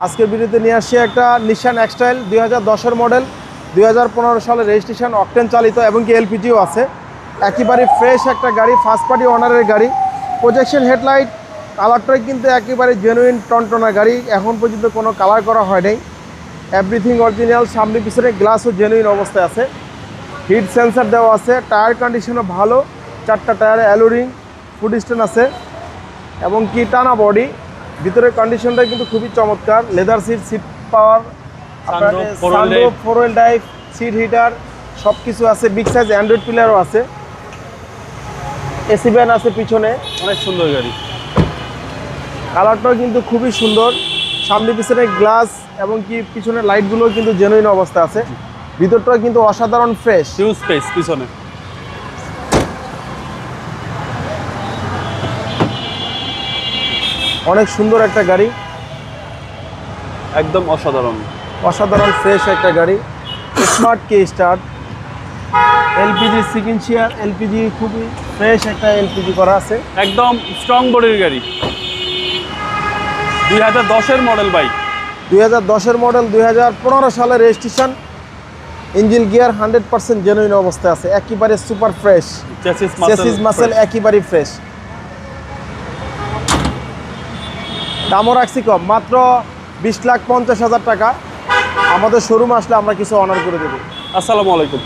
আজকের ভিডিওতে নিয়ে আসছি একটা নিশান এক্সটাইল দুই হাজার মডেল দুই সালের রেজিস্ট্রেশন অকটেন চালিত এবং কি এলপিজিও আছে। একেবারে ফ্রেশ একটা গাড়ি ফার্স্ট পার্টি ওনারের গাড়ি। প্রজেকশন হেডলাইট কালারটাই কিন্তু একেবারে জেনুইন টনটনা গাড়ি। এখন পর্যন্ত কোনো কালার করা হয় নাই। এভরিথিং অরিজিনাল সামনে পিছনে গ্লাসও জেনুইন অবস্থায় আছে। হিট সেন্সার দেওয়া আছে টায়ার কন্ডিশনও ভালো। চারটা টায়ারে অ্যালোরিং ফুড স্ট্যান্ড আছে। এবং কি টানা বডি ভিতরের কন্ডিশনটা কিন্তু খুবই চমৎকার। Leather seat seat power. Four wheel drive seat heater সব কিছু আছে বিগ সাইজ অ্যান্ড্রয়েড প্লেয়ারও আছে। এসি ব্যান আছে পিছনে। অনেক সুন্দর গাড়ি। কালারটাও কিন্তু খুবই সুন্দর। সামনে পিছনে গ্লাস এবং কি পিছনের লাইটগুলো কিন্তু জেনুইন অবস্থা আছে। ভিতরটাও কিন্তু অসাধারণ ফ্রেশ হিউজ স্পেস পিছনে। অনেক সুন্দর একটা গাড়ি। একদম অসাধারণ। অসাধারণ ফ্রেশ একটা গাড়ি। Smart key start. এলপিজি সিকিনশিয়ার এলপিজি খুবই ফ্রেশ একটা এলপিজি করা আছে। একদম স্ট্রং বডির গাড়ি। দুই হাজার দশের মডেল বাইক দুই হাজার দশের মডেল দুই হাজার পনেরো সালের registration engine gear hundred percent genuine অবস্থায় আছে। একেবারে সুপার ফ্রেশ চেসিস মাসেল একেবারে ফ্রেশ দামও রাখছি কম। মাত্র বিশ লাখ পঞ্চাশ হাজার টাকা। আমাদের শোরুম আসলে আমরা কিছু অনার করে দেবো। আসসালামু আলাইকুম।